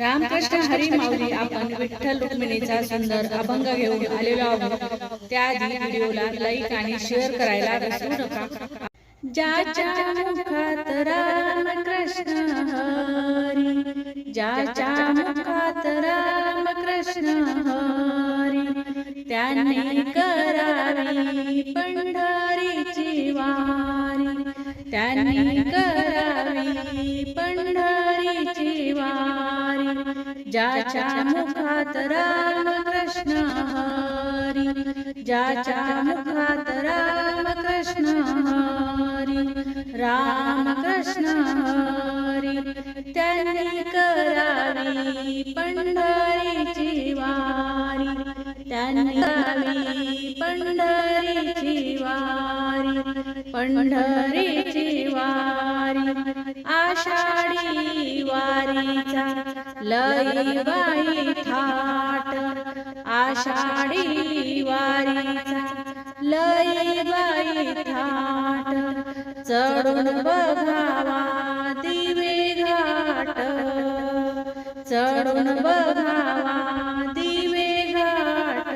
रामकृष्ण हरी माऊली आपण विठ्ठल रुक्मिणीचा सुंदर अभंग घेऊन आलेलो आहोत. त्याआधी व्हिडिओला लाईक आणि शेअर करायला विसरू नका. ज्याच्या मुखात रामकृष्ण हरी ज्याच्या मुखात रामकृष्ण हरी त्याने करावी पंढरीची वारी त्यांनी करावी ज्याच्या मुखात रामकृष्ण हरी ज्याच्या मुखात रामकृष्ण हरी रामकृष्ण हरी. त्यांनी करावी पंढरीची वारी त्यांनी करावी पंढरीची वारी पंढरीची वारी. आषाढी वारीचा लई बाई थाट आषाढी वारीचा लई बाई थाट चढून बघावा दिवे घाट चढून बघावा दिवे घाट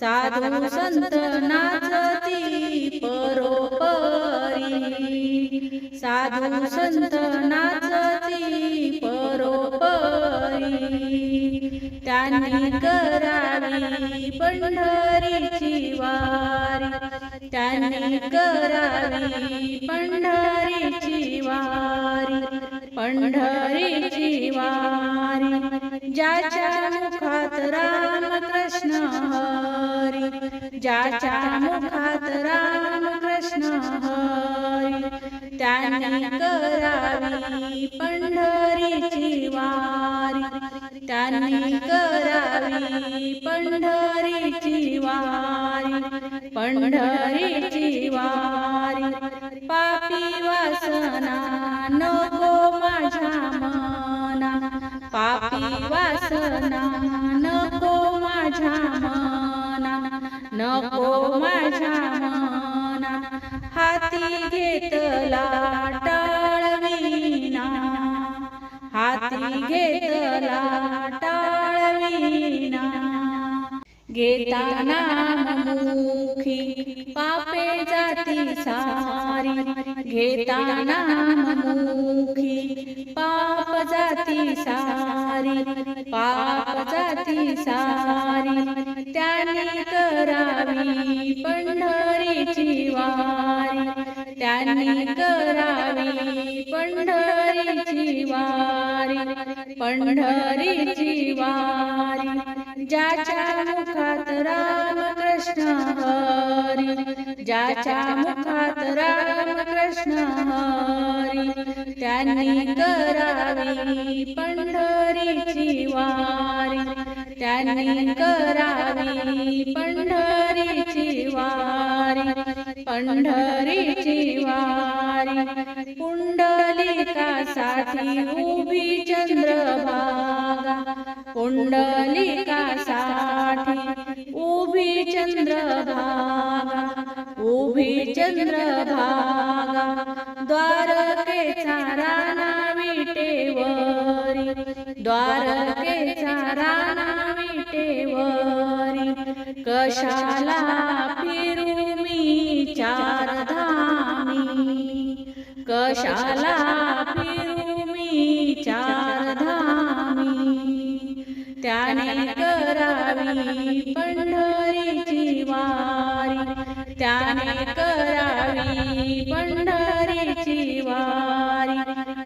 साधू संत नाचती परोपरी साधू संत त्यांनी करावी पंढरीची वारी त्यांनी करावी पंढरीची वारी पंढरीची वारी ज्याच्या मुखात रामकृष्ण हरी ज्याच्या मुखात राम त्यांनी करावी पंढरीची वारी त्यांनी करावी पंढरीची वारी पंढरीची वारी पापी वासना नको माझ्या मना पापी वासना नको माझ्या मना नको माझ्या मना. हाती घेतला टाळवीना हाती घेतला टाळवीना घेताना मुखी पापे जाती सारी. घेताना मुखी पाप जाती सारी. पाप जाती सारी. त्याने करावी पंढरीची वारी त्यांनी करावी पंढरीची वारी पंढरीची वारी ज्याच्या मुखात रामकृष्ण हरी. ज्याच्या मुखात रामकृष्ण हरी. त्यांनी करावी पंढरीची वारी. त्यांनी करावी पंढरीची वारी. पंढरीची वारी. पुंडलिकासाठी उभी चंद्रभागा. पुंडलिकासाठी उभी चंद्रभागा. उभी चंद्रभागा. द्वारकेचा राणा विटेवरी कशाला फिरू मी चार धामी कशाला फिरू मी चार धामी त्याने करावी पंढरीची वारी त्याने करावी पंढरीची वारी